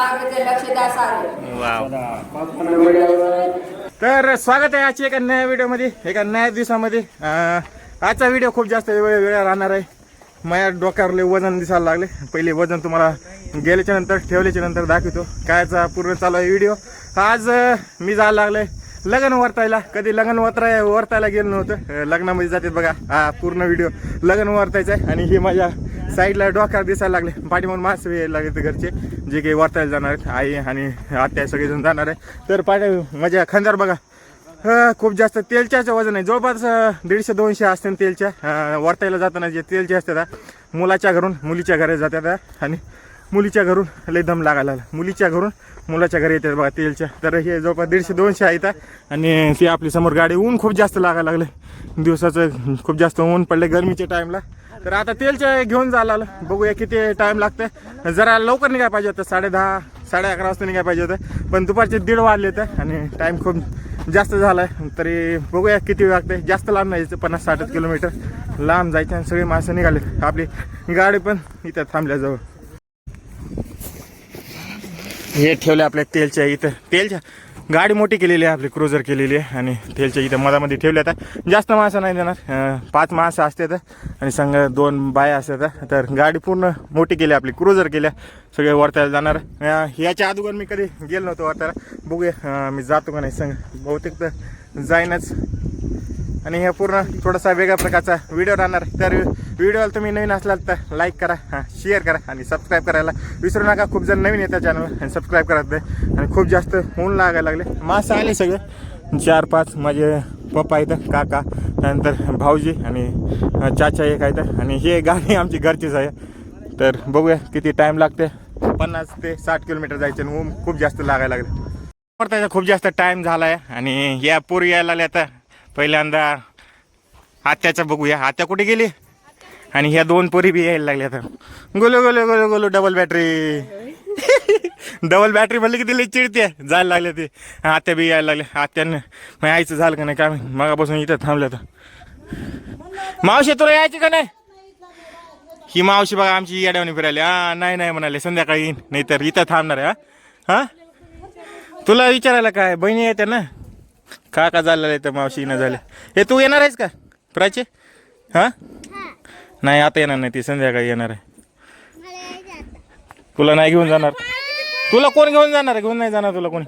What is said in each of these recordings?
लक्ष द्या सारे तर स्वागत आहे आजच्या एका नव्या व्हिडिओमध्ये एका नव्या दिवसामध्ये. अं, आजचा व्हिडिओ खूप जास्त वेळ वेळा राहणार आहे. माझ्या डोक्यावर लय वजन दिसायला लागले. पहिले वजन तुम्हाला गेल्याच्यानंतर ठेवल्याच्या नंतर दाखवतो. कायचा पूर्ण चालू आहे व्हिडिओ. आज अं, मी जायला लागले लग्न वर्तायला. कधी लग्न वरताय वरतायला गेलो नव्हतं. लग्नामध्ये जाते बघा. हा पूर्ण व्हिडिओ लग्न वर्तायचा आहे आणि हे माझ्या साईडला डोक्यावर दिसायला लागले. पाठीमागून मास यायला लागले घरचे. जे काही वर्तायला जाणार आहेत आई आणि आत्या सगळेजण जाणार आहे. तर पाठी माझ्या खांद्यावर बघा. खूप जास्त तेलच्याचं वजन आहे. जवळपास दीडशे दोनशे असते तेलच्या. अं, वरतायला जाताना जे तेलचे असतात मुलाच्या घरून मुलीच्या घरी जातात. आणि मुलीच्या घरून लय दम लागायला लागला. मुलीच्या घरून मुलाच्या घरी येतात बघा तेलच्या. तर हे जवळपास दीडशे दोनशे आहेत आणि ती आपली समोर गाडी ऊन खूप जास्त लागायला लागले. दिवसाचं खूप जास्त ऊन पडले गरमीच्या टाईमला तर आता तेलच्या घेऊन जायला आलं बघूया किती टाईम लागतं जरा लवकर निघाय पाहिजे होतं. साडे दहा साडे अकरा वाजता निघाय पाहिजे होतं. पण दुपारचे दीड वाजले तर आणि टाईम खूप जास्त झाला आहे तरी बघूया किती वेळ लागते जास्त लांब नाही पन्नास साठ किलोमीटर लांब जायचं आणि सगळी माणसं निघाले आपली गाडी पण इथं थांबल्याजवळ. हे ठेवले आपल्या तेलच्या इथं. तेलच्या गाडी मोठी केलेली आहे आपली क्रुझर केलेली आहे आणि तेलच्या इथं मधामध्ये ठेवले आता जास्त माणसं नाही देणार. पाच माणसं असतात आणि संग दोन बाया असतात तर. गाडी पूर्ण मोठी केली आपली क्रुझर केल्या सगळे वरतायला जाणार. याच्या अगोदर मी कधी गेलो नव्हतो वरतायला. बघूया मी जातो का नाही संग बहुतेक तर जाईनच. आणि हे पूर्ण थोडासा वेगळ्या प्रकारचा व्हिडिओ राहणार. तर व्हिडिओला तुम्ही नवीन असलात तर लाईक करा हां शेअर करा आणि सबस्क्राईब करायला विसरू नका. खूप जण नवीन येतात चॅनल आणि सबस्क्राईब करा ते आणि खूप जास्त ऊन लागायला लागले. मासे आले सगळे. चार पाच माझे पप्पा इथं काका त्यानंतर भाऊजी आणि चाचा एक आहेत आणि हे गाडी आमची घरचीच आहे. तर बघूया किती टाईम लागते. पन्नास ते साठ किलोमीटर जायचं आणि ऊन खूप जास्त लागायला लागले. परतायचा खूप जास्त टाइम झाला आहे आणि या पूर यायला लागल्या आता पहिल्यांदा आत्याचं बघूया. आत्या कुठे गेली? आणि ह्या दोन पोरी बी यायला लागल्या आता गोलो गोलो गोलो गोलो डबल बॅटरी डबल बॅटरी म्हणलं की तिला चिडते. जायला लागले ते. आत्या बी यायला लागले आत्यानं मग यायचं झालं का नाही? काय मगापासून इथं थांबलं तर मावशी तुला यायची का नाही? ही मावशी बघा आमची येड्यावणी फिरायली. हा नाही नाही म्हणाले. संध्याकाळी येईन. नाही तर इथं थांबणार आहे हा? हा? तुला विचारायला काय? बहिणी येते ना? का का झालेलं आहे तर मावशी न झाले. हे तू येणार आहेस का? प्राची? हा? नाही आता येणार नाही ती संध्याकाळी येणार आहे. तुला नाही घेऊन जाणार. तुला कोण घेऊन जाणार आहे? घेऊन नाही जाणार तुला कोणी.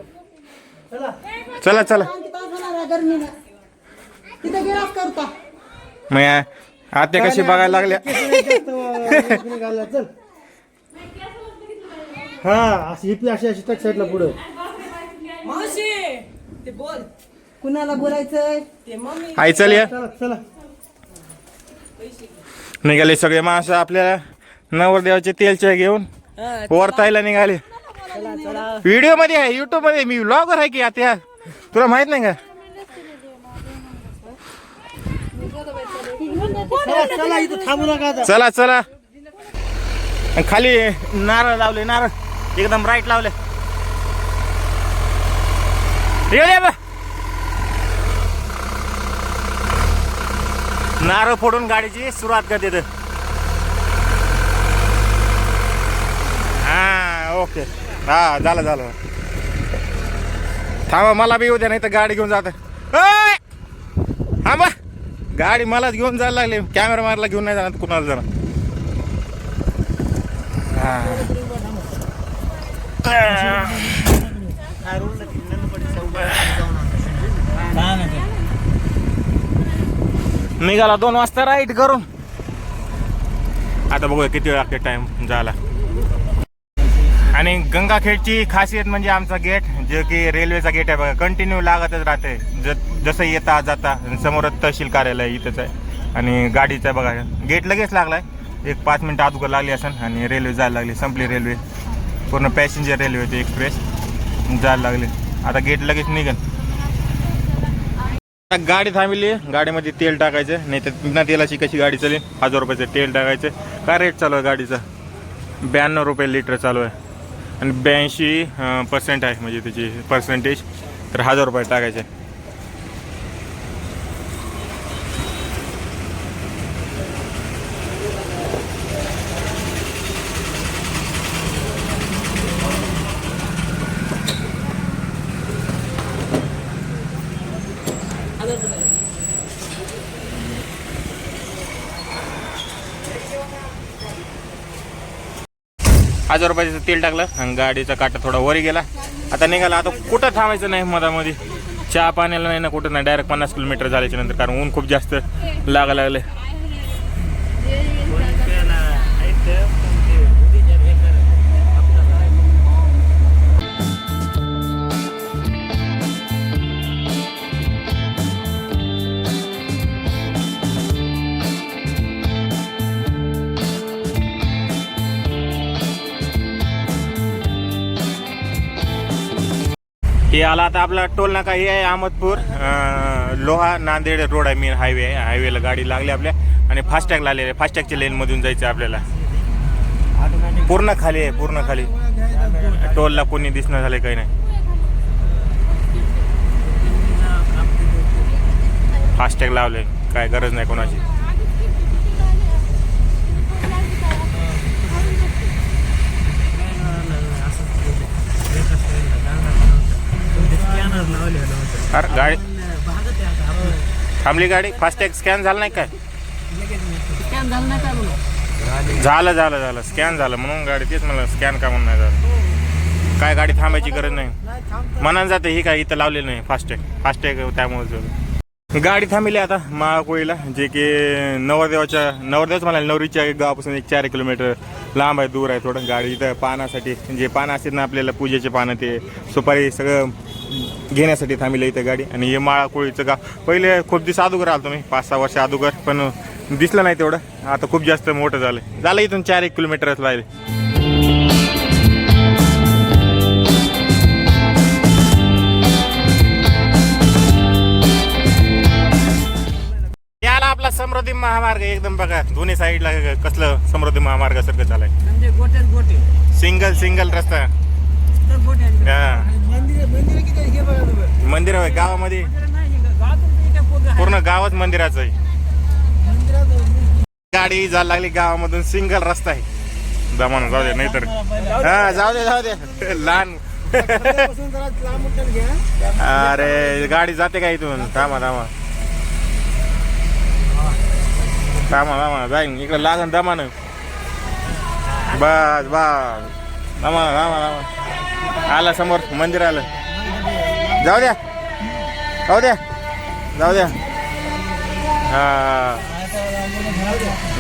चला चला. मग आत्या कशी बघायला लागल्या. चल. हा अशी हिपी अशी अशी टक साईडला पुढं. बोल. कुणाला बोलायचंय? ते मम्मी. आई चल या. चला चला. निघाले सगळे माणसं आपल्याला. नवरदेवाचे तेलचे घेऊन. वरतायला निघाले. व्हिडिओमध्ये आहे युट्यूबमध्ये मी व्लॉगर आहे की आता? तुला माहीत नाही का? चला चला इथं थांबू नका आता. चला चला. आणि खाली नारळ लावले नारळ. एकदम राईट लावले. बा. नारळ फोडून गाडीची सुरुवात करते तर हा ओके. हा झालं झालं. थांबा मला बी उद्या नाही तर गाडी घेऊन जात. थांबा. गाडी मलाच घेऊन जायला लागले. कॅमेरा मारला घेऊन नाही जाणार कुणाला जाणार. निघाला दोन वाजता राईट करून. आता बघूया किती वेळ लागते टाइम जायला. आणि गंगाखेडची खासियत म्हणजे आमचा गेट जे की रेल्वेचा गेट आहे बघा. कंटिन्यू लागतच राहते ज जसं येता जाता समोरच तहसील कार्यालय इथंच आहे. आणि गाडीचं आहे बघा. गेट लगेच लागलाय. एक पाच मिनटं अगोदर लागली असेल आणि रेल्वे जायला लागली. संपली रेल्वे. पूर्ण पॅसेंजर रेल्वे होती एक्सप्रेस जायला लागली. आता गेट लगेच निघेल. गाडी थांबली. गाडीमध्ये तेल टाकायचं नाही तर बिना तेलाची कशी गाडी चालेल? हजार रुपयाचं तेल टाकायचं. काय रेट चालू आहे गाडीचा? ब्याण्णव रुपये लिटर चालू आहे. आणि ब्याऐंशी पर्सेंट आहे म्हणजे त्याची पर्सेंटेज तर हजार रुपये टाकायचे. हजार रुपयाचं तेल टाकलं आणि गाडीचा काटा थोडा वरी गेला. आता निघाला. आता कुठं थांबायचं नाही मधामध्ये? चहा पाण्याला नाही ना कुठं नाही. डायरेक्ट पन्नास किलोमीटर झाल्याच्यानंतर कारण ऊन खूप जास्त लागा लागले हे आला आता आपला टोल नाका हे आहे अहमदपूर. लोहा नांदेड रोड आहे मेन हायवे आहे हायवेला गाडी लागली आपल्या आणि फास्टॅग लागलेले आहे. फास्टॅगच्या लेनमधून जायचं आहे आपल्याला. पूर्ण खाली आहे पूर्ण खाली. टोलला कोणी दिसणं झालं काही नाही. फास्टॅग लावले काय गरज नाही कोणाची. अरे गाडी थांबली गाडी? फास्टॅग स्कॅन झालं नाही काय? झालं झालं झालं स्कॅन झालं. म्हणून गाडी तेच मला स्कॅन का म्हणून नाही झालं. काय गाडी थांबायची गरज नाही. मनानं जाते ही काय इथं लावलेलं नाही. फास्टॅग फास्टॅग त्यामुळे गाडी थांबली आता माळकोळीला जे की नवरदेवाच्या नवरदेवच मला नवरीच्या गावापासून एक चार किलोमीटर लांब आहे दूर आहे थोडं. गाडी इथं पानासाठी जे पानं असतात ना आपल्याला पूजेचे पानं ते सुपारी सगळं घेण्यासाठी थांबले इथं गाडी. आणि हे माळाकोळीचं गाव. पहिले खूप दिवस अगोदर आलो तुम्ही पाच सहा वर्ष अगोदर पण दिसलं नाही तेवढं. आता खूप जास्त मोठं झालं झालं इथून चार एक किलोमीटरच लागले याला आपला समृद्धी महामार्ग एकदम बघा. दोन्ही साईडला कसलं समृद्धी महामार्ग सारखं गोटे. सिंगल सिंगल रस्ता. हा. मंदिर आहे गावामध्ये. पूर्ण गावच मंदिराचं आहे. गाडी जायला लागली गावामधून सिंगल रस्ता आहे. दमान जाऊ दे नाहीतर. हा जाऊ दे जाऊ दे. लहान. अरे गाडी जाते का इथून? थांबा थांबा. थांबा थांबा जाईन. इकडे लागन दमान बस बस. थांबा थांबा थांबा. आला समोर मंदिर आलं. जाऊ द्या. जाऊ द्या. जाऊ द्या. हा.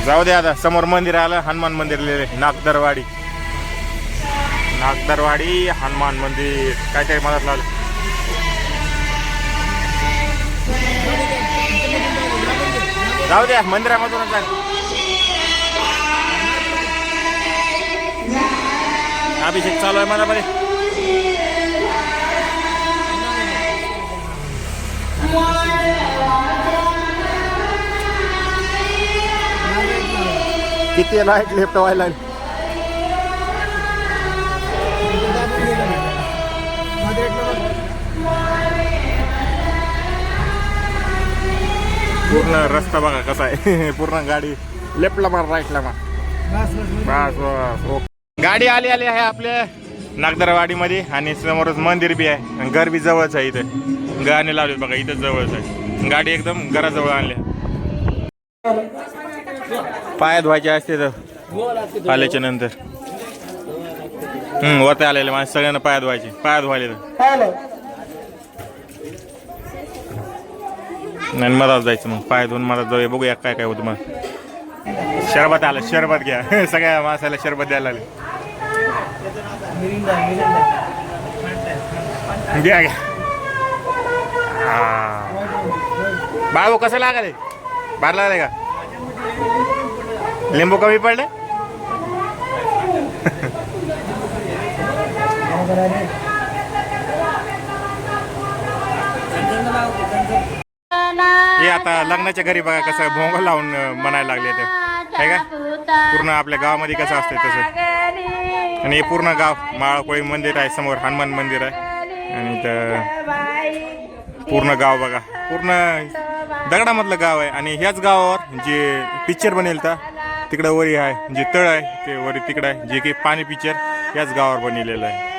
जाऊ द्या आता. समोर मंदिर आलं. हनुमान मंदिर लिहिले. नागदरवाडी. नागदरवाडी हनुमान मंदिर. काय काय मदत लागलं जाऊ द्या. मंदिरामधूनच जा. अभिषेक चालू आहे मनामध्ये. किती लाइट लेफ्ट व्हायला? पूर्ण रस्ता बघा कसा आहे. पूर्ण गाडी लेफ्टला मार राईटला मार. बस बस ओके. गाडी आली आली आहे आपल्या नागदरवाडीमध्ये आणि समोरच मंदिर बी आहे आणि घर बी जवळच आहे इथे. गाणे लावले बघा इथं जवळच आहे. गाडी एकदम घराजवळ आणली. पाय धुवायचे असते तर आल्याच्यानंतर. हम्म वरती आलेले माणसं सगळ्यांना पाय धुवायचे पाय धुवायले तर. आणि मधात जायचं मग. पाय धुवून मधात जाऊया. बघूया काय काय होतं मग. शरबत आलं शरबत घ्या. सगळ्या माणसाला शरबत द्यायला आले घ्या घ्या. बाबू कसं लागले? बार लागले का? लिंबू कमी पडले? हे आता लग्नाच्या घरी बघा कसं भोंग लावून म्हणायला लागले ते. आहे का? पूर्ण आपल्या गावामध्ये कसं असतं तसं. आणि हे पूर्ण गाव माळकोळी मंदिर आहे समोर हनुमान मंदिर आहे. आणि तर पूर्ण गाव बघा. पूर्ण दगडामधलं गाव आहे आणि ह्याच गावावर जे पिक्चर बनेल तर तिकडं वरी आहे जे तळ आहे ते वरी तिकडं आहे जे की पाणी पिक्चर याच गावावर बनलेलं आहे.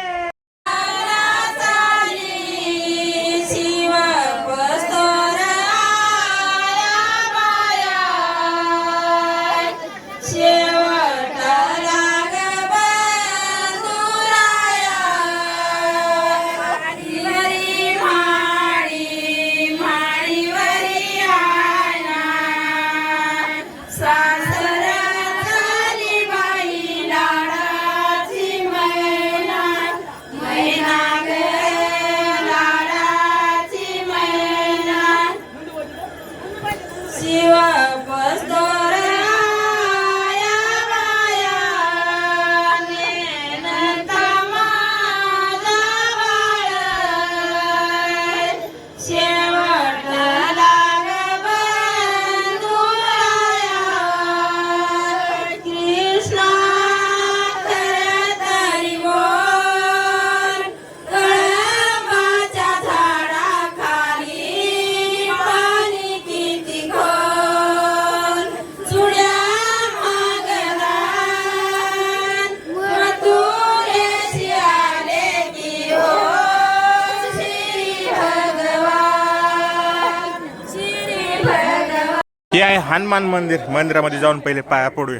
हनुमान मंदिर. मंदिरामध्ये जाऊन पहिले पाया पडूया.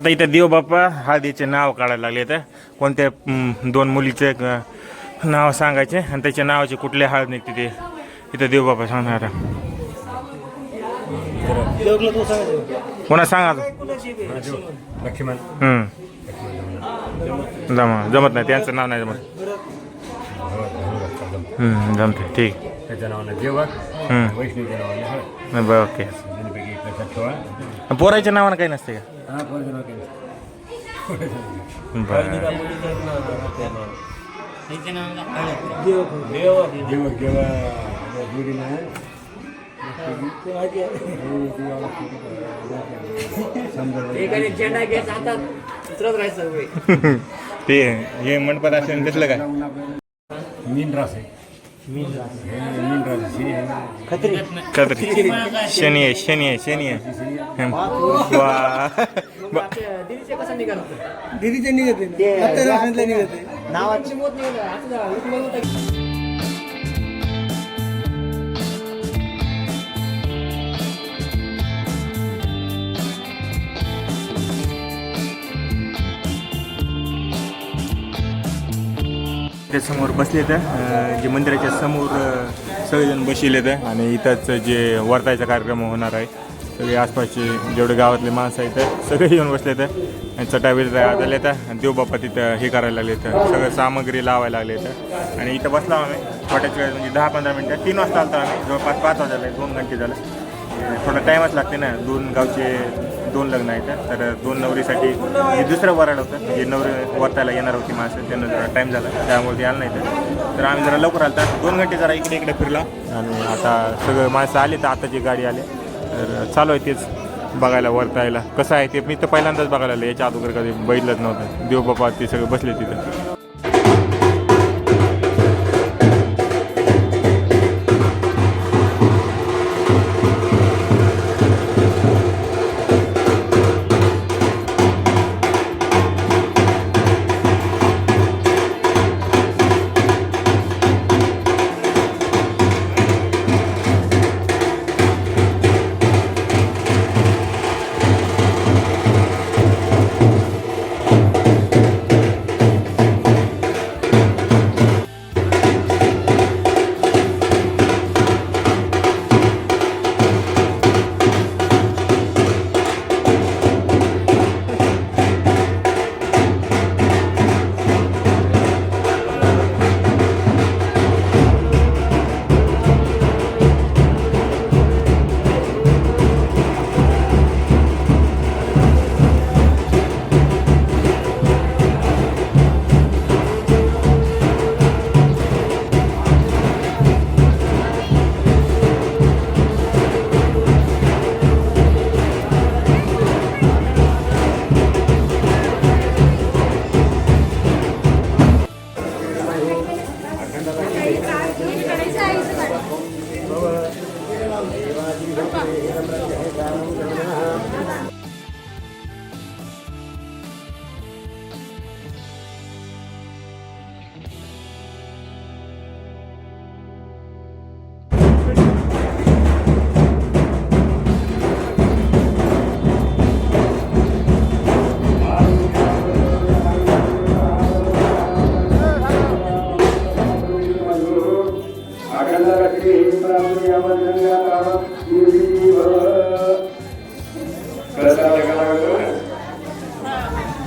आता इथं देव बाप्पा हळदीचे नाव काढायला लागले तर कोणत्या दोन मुलीचे नाव सांगायचे आणि त्याच्या नावाचे कुठले हळद निघते ते. इथं देव बाप्पा सांगणार कोणा सांगा जमा जमत नाही त्यांचं नाव नाही जमत. जमते ठीक. त्याच्या नावानं. वैष्णवीच्या नावानं हळद नाही, बरं ओके दोन्हीपैकी एक लक्षात ठेवा पोराच्या नावानं काही नसते का हा कोण नाव केलं बरं जेवण केव्हा जोडीनं एकाने झेंडा घ्यायचा हातात उतरत राहायचं वय. ते हे मंडपात असेल दिसलं का मीन रास आहे रास आहे शनी आहे शनी आहे शनी आहे शनी आहे हम्म. वा. दीदीचे कसं निघालं होतं? दीदीचे निघते आता दाखवले निघते नावाची समोर बसले तर जे मंदिराच्या समोर सगळेजण बसले तर आणि इथंच जे वर्तायचा कार्यक्रम होणार आहे सगळे आसपासचे जेवढे गावातले माणसं आहेत तर सगळे येऊन बसले तर आणि चटाबीर झाले तर आणि देवबाप्पा तिथं हे करायला लागले तर सगळं सामग्री लावायला लागले तर आणि इथं बसला आम्ही. छोट्याच वेळेस म्हणजे दहा पंधरा मिनटं तीन वाजता आलो आम्ही. जवळपास पाच वाजले दोन घंटे झालं. थोडा टाईमच लागते ना दोन गावचे दोन लग्न आहेत. तर दोन नवरीसाठी हे दुसरं वराड होतं. जे नवरी वरतायला येणार होती माणसं. त्यांना जरा टाईम झाला. त्यामुळे ते आलं नाही तर. तर आम्ही जरा लवकर आलो तर दोन घंटे जरा इकडे इकडे फिरला. आणि आता सगळं माणसं आले तर आताची गाडी आली. तर चालू आहे तेच बघायला वरतायला. कसं आहे ते मी तर पहिल्यांदाच बघायला आलं. याच्या अगोदर कधी बघितलंच नव्हतं. देवबापा ते सगळे बसले तिथं.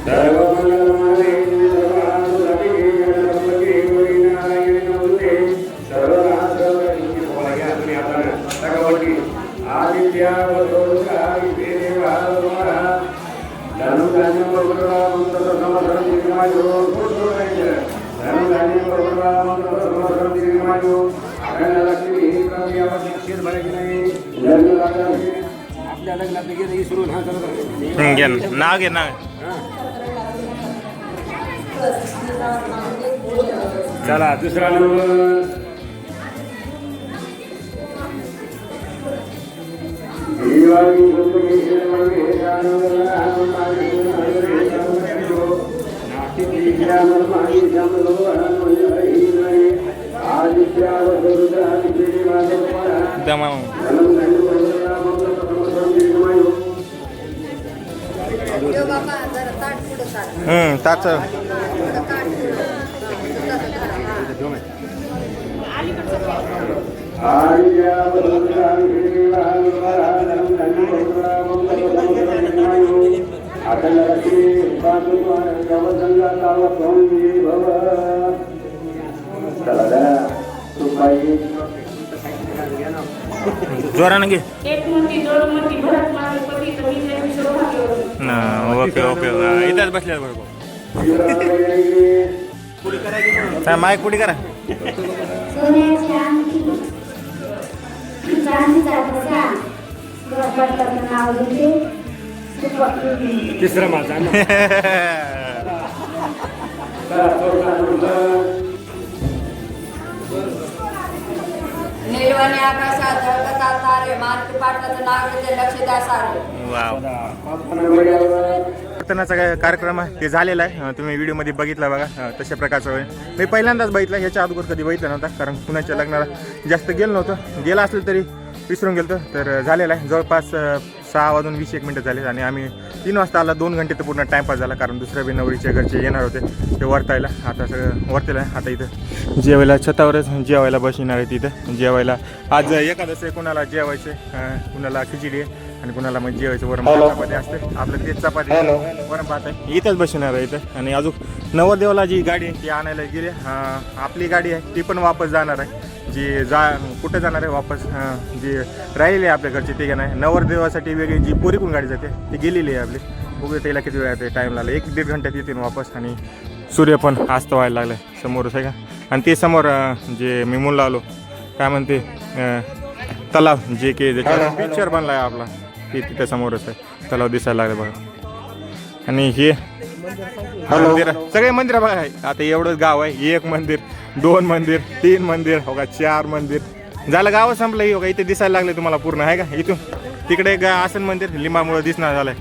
Dharma आपल्या लग्नात गेलं विसरून हा. हं, घे ना. नाव घे नाव चला दुसरा नंबर आदित्य दमा देव बाबा जरा ताट पुढं सार हम्म ताच शोभा केली. ना ओके ओके. इथंच बसल्या बरोबर माईक पुढे करा. सोन्याची अंगठी चांदीचा ठसा गणपतीचं नाव घेते सुपट तिसरा माझा तारे मानकी पाटलाचं नाव घेते लक्ष द्या सारे. वाव. कीर्तनाचा काय कार्यक्रम आहे? ते झालेला आहे. तुम्ही व्हिडिओमध्ये बघितला बघा. अं, तशा प्रकारचं होय मी पहिल्यांदाच बघितलं ह्याच्या अगोदर कधी बघितलं नव्हता कारण पुण्याच्या लग्नाला जास्त गेलो नव्हतं. गेला असेल तरी विसरून गेलो तर अं, झालेलं आहे. जवळपास अं, सहा वाजून वीस एक मिनटं झाले आणि आम्ही तीन वाजता आला. दोन घंटे तर पूर्ण टाईमपास झाला कारण दुसऱ्या बी नवरीच्या घरचे येणार होते. ते वरतायला. आता सगळं वरतेला आहे. आता इथं जेवायला छतावरच जेवायला बसणार आहे तिथं. जेवायला आज एकादश आहे कुणाला जेवायचे कुणाला खिचडी आहे. आणि कुणाला मग जेवायचं वरण भात चपाती असते. आपलं तेच चपाती. वरण भात आहे. इथंच बसणार आहे इथं. आणि अजून नवरदेवाला जी गाडी आहे ती आणायला गेली. आपली गाडी आहे ती पण वापस जाणार आहे. जी जा कुठं जाणार आहे वापस? जी राहिलेली आहे आपल्या घरची ते नाही नवरदेवासाठी वेगळी जी पोरीकून गाडी जाते ती गेलेली आहे आपली. बघूया त्याला किती वेळ येते टाईम लागला. एक दीड घंट्यात येते वापस आणि सूर्य पण अस्त व्हायला लागलाय समोरच आहे का? आणि ते समोर जे मी मुलं आलो काय म्हणते तलाव जे की पिक्चर बनला आहे आपला. ते तिथे समोरच आहे. तलाव दिसायला लागले बघा. आणि हे मंदिर सगळे मंदिर बघा आहे. आता एवढंच गाव आहे. एक मंदिर दोन मंदिर तीन मंदिर हो का चार मंदिर. झालं गाव संपलं हे हो का इथे दिसायला लागले तुम्हाला पूर्ण आहे का? इथून. तिकडे एक आसन मंदिर लिंबामुळे दिसणार झालंय.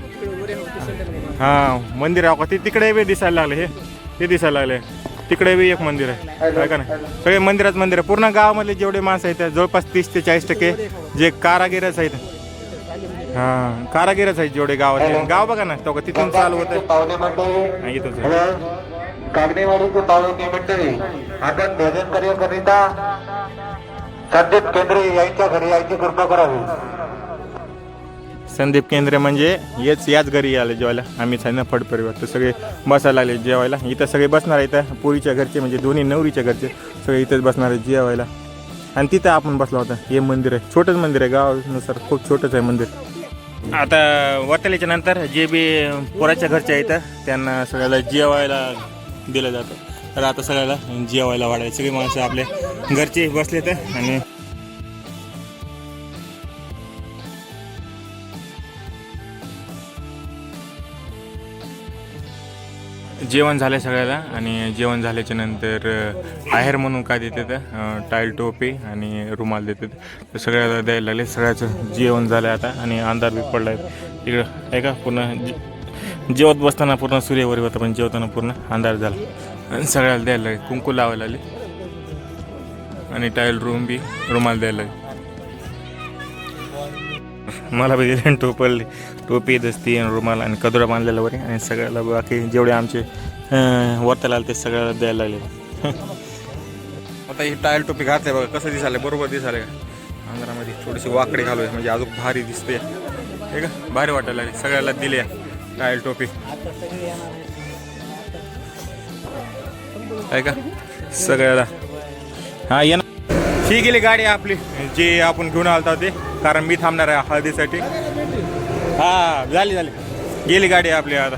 हा मंदिर आहे हो का ते तिकडे बी दिसायला लागले हे. ते दिसायला लागले. तिकडे बी एक मंदिर आहे. आहे का नाही? सगळे मंदिरात मंदिर आहे. पूर्ण गावामधले जेवढे माणसं आहेत जवळपास तीस ते चाळीस टक्के जे कारागिरच आहेत. हा कारागिरच आहेत जेवढे गावात गाव बघा ना तो का तिथून चालू होतं. पाहुणे मंडळी आहे. मंडळी आपण भोजन संदीप केंद्रे यांच्या घरी यायची कृपा करावी. संदीप केंद्रे म्हणजे हेच याच घरी आले जेवायला. आम्ही सांगितलं फड परिवार तर सगळे बसायला लागले जेवायला. इथं सगळे बसणार आहेत. इथं पुरीच्या घरचे म्हणजे दोन्ही नवरीच्या घरचे. सगळे इथंच बसणार आहेत जेवायला. आणि तिथं आपण बसला होता. हे मंदिर आहे. छोटंच मंदिर आहे. गावानुसार खूप छोटंच आहे मंदिर. आता वरतल्याच्या नंतर जे बी पोराच्या घरचे आहेत त्यांना सगळ्याला जेवायला दिलं जातं. तर आता सगळ्याला जेवायला वाढायला सगळी माणसं आपले घरचे बसले तर आणि जेवण झालं सगळ्याला आणि जेवण झाल्याच्यानंतर आहेर म्हणून काय देतात टाईल टोपी आणि रुमाल देतात तर सगळ्याला द्यायला लागले. सगळ्याचं जेवण झालं आता आणि अंधार बी पडला आहे इकडं आहे का? पूर्ण जेवत बसताना पूर्ण सूर्यवर होता पण जेवताना पूर्ण अंधार झाला. आणि सगळ्याला द्यायला लागले. कुंकू लावायला लागले. आणि टाईल रूम बी रुमाल द्यायला लागले. मला बी दिली टोपल. टोपी दस्ती आणि रुमाल आणि कदुरा बांधलेला वरी आणि सगळ्याला बाकी जेवढे आमचे अं, वरताला आले ते सगळ्याला द्यायला लागले. आता ही टायल टोपी घातली बघा कसं दिसायला बरोबर दिसायला का? अंधारामध्ये थोडीशी वाकडी घालूया म्हणजे अजून भारी दिसते हे का? भारी वाटायला लागली. सगळ्याला दिली टायल टोपी. आहे का? सगळ्याला. हा ये ना. ही गेली गाडी आपली जी आपण घेऊन आलता ते. कारण मी थांबणार आहे हळदीसाठी. हा झाली झाली. गेली गाडी आपली आता.